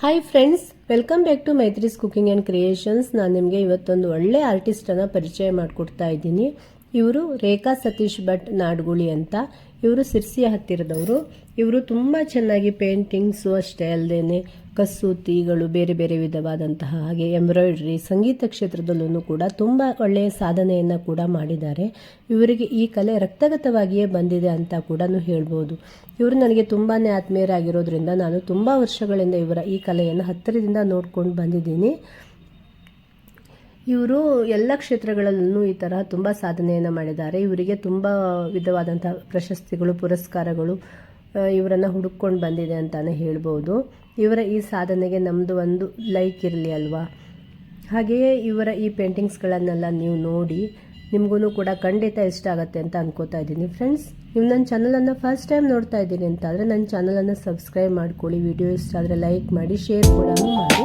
Hi friends welcome back to Maitri's cooking and creations ನಾನು ನಿಮಗೆ ಇವತ್ತೊಂದು ಒಳ್ಳೆ ಆರ್ಟಿಸ್ಟನ್ನು ಪರಿಚಯ ಮಾಡಿಕೊಡ್ತಾ ಇದ್ದೀನಿ. ಇವರು ರೇಖಾ ಸತೀಶ್ ಭಟ್ ನಾಡ್ಗುಳಿ ಅಂತ. ಇವರು ಸಿರ್ಸಿಯ ಹತ್ತಿರದವರು. ಇವರು ತುಂಬ ಚೆನ್ನಾಗಿ ಪೇಂಟಿಂಗ್ಸು ಅಷ್ಟೇ ಅಲ್ಲದೆ ಕಸೂತಿಗಳು ಬೇರೆ ಬೇರೆ ವಿಧವಾದಂತಹ ಹಾಗೆ ಎಂಬ್ರಾಯ್ಡ್ರಿ, ಸಂಗೀತ ಕ್ಷೇತ್ರದಲ್ಲೂ ಕೂಡ ತುಂಬ ಒಳ್ಳೆಯ ಸಾಧನೆಯನ್ನು ಕೂಡ ಮಾಡಿದ್ದಾರೆ. ಇವರಿಗೆ ಈ ಕಲೆ ರಕ್ತಗತವಾಗಿಯೇ ಬಂದಿದೆ ಅಂತ ಕೂಡ ಹೇಳ್ಬೋದು. ಇವರು ನನಗೆ ತುಂಬಾ ಆತ್ಮೀಯರಾಗಿರೋದ್ರಿಂದ ನಾನು ತುಂಬ ವರ್ಷಗಳಿಂದ ಇವರ ಈ ಕಲೆಯನ್ನು ಹತ್ತಿರದಿಂದ ನೋಡ್ಕೊಂಡು ಬಂದಿದ್ದೀನಿ. ಇವರು ಎಲ್ಲ ಕ್ಷೇತ್ರಗಳಲ್ಲೂ ಈ ಥರ ತುಂಬ ಸಾಧನೆಯನ್ನು ಮಾಡಿದ್ದಾರೆ. ಇವರಿಗೆ ತುಂಬ ವಿಧವಾದಂಥ ಪ್ರಶಸ್ತಿಗಳು, ಪುರಸ್ಕಾರಗಳು ಇವರನ್ನು ಹುಡುಕೊಂಡು ಬಂದಿದೆ ಅಂತಲೇ ಹೇಳ್ಬೋದು. ಇವರ ಈ ಸಾಧನೆಗೆ ನಮ್ಮದು ಒಂದು ಲೈಕ್ ಇರಲಿ ಅಲ್ವಾ? ಹಾಗೆಯೇ ಇವರ ಈ ಪೇಂಟಿಂಗ್ಸ್ಗಳನ್ನೆಲ್ಲ ನೀವು ನೋಡಿ ನಿಮಗೂ ಕೂಡ ಖಂಡಿತ ಇಷ್ಟ ಆಗುತ್ತೆ ಅಂತ ಅನ್ಕೋತಾ ಇದ್ದೀನಿ. ಫ್ರೆಂಡ್ಸ್, ನೀವು ನನ್ನ ಚಾನಲನ್ನು ಫಸ್ಟ್ ಟೈಮ್ ನೋಡ್ತಾ ಇದ್ದೀನಿ ಅಂತಾದರೆ ನನ್ನ ಚಾನಲನ್ನು ಸಬ್ಸ್ಕ್ರೈಬ್ ಮಾಡ್ಕೊಳ್ಳಿ. ವಿಡಿಯೋ ಇಷ್ಟ ಆದರೆ ಲೈಕ್ ಮಾಡಿ, ಶೇರ್ ಕೂಡ ಮಾಡಿ.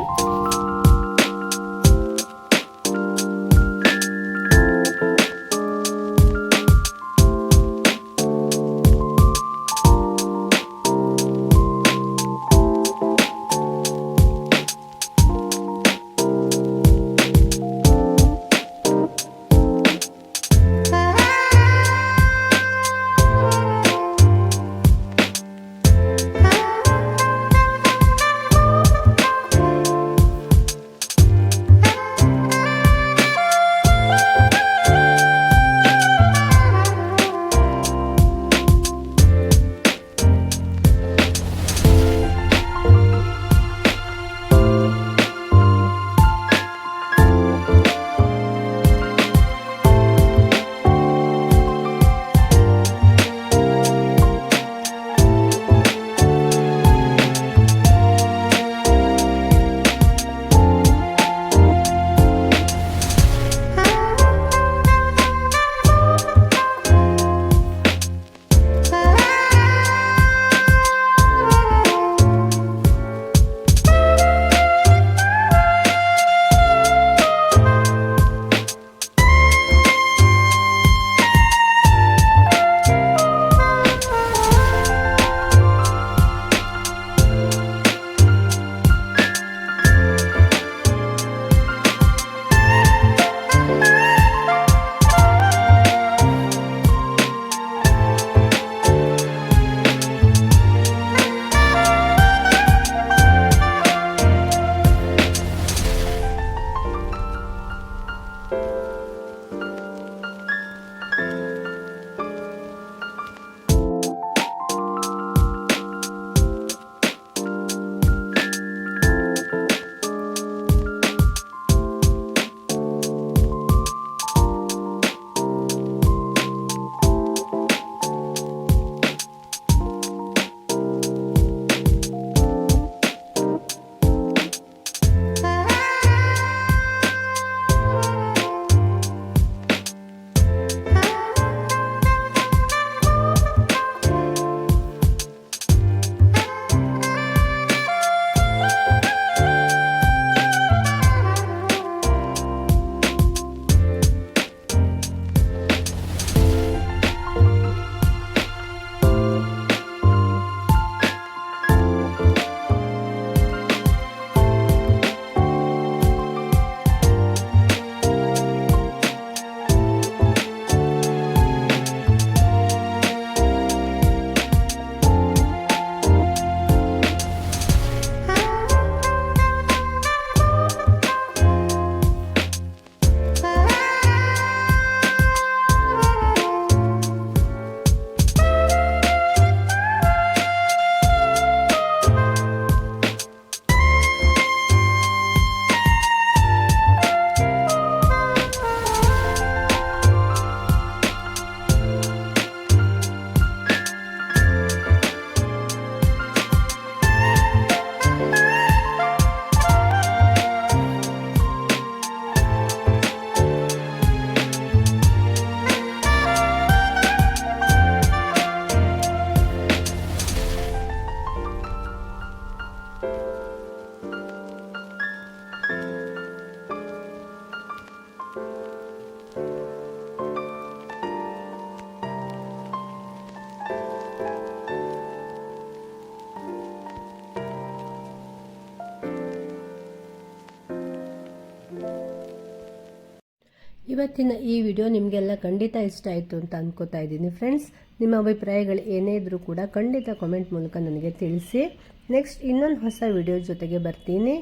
ಇವತ್ತಿನ ಈ ವಿಡಿಯೋ ನಿಮಗೆಲ್ಲ ಖಂಡಿತ ಇಷ್ಟ ಆಯಿತು ಅಂತ ಅಂದ್ಕೋತಾ ಇದ್ದೀನಿ. ಫ್ರೆಂಡ್ಸ್ ನಿಮ್ಮ ಅಭಿಪ್ರಾಯಗಳು ಏನೇ ಇದ್ರೂ ಕೂಡ ಖಂಡಿತ ಕಾಮೆಂಟ್ ಮೂಲಕ ನನಗೆ ತಿಳಿಸಿ. ನೆಕ್ಸ್ಟ್ ಇನ್ನೊಂದು ಹೊಸ ವಿಡಿಯೋ ಜೊತೆಗೆ ಬರ್ತೀನಿ.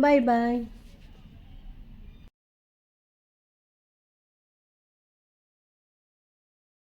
ಬಾಯ್ ಬಾಯ್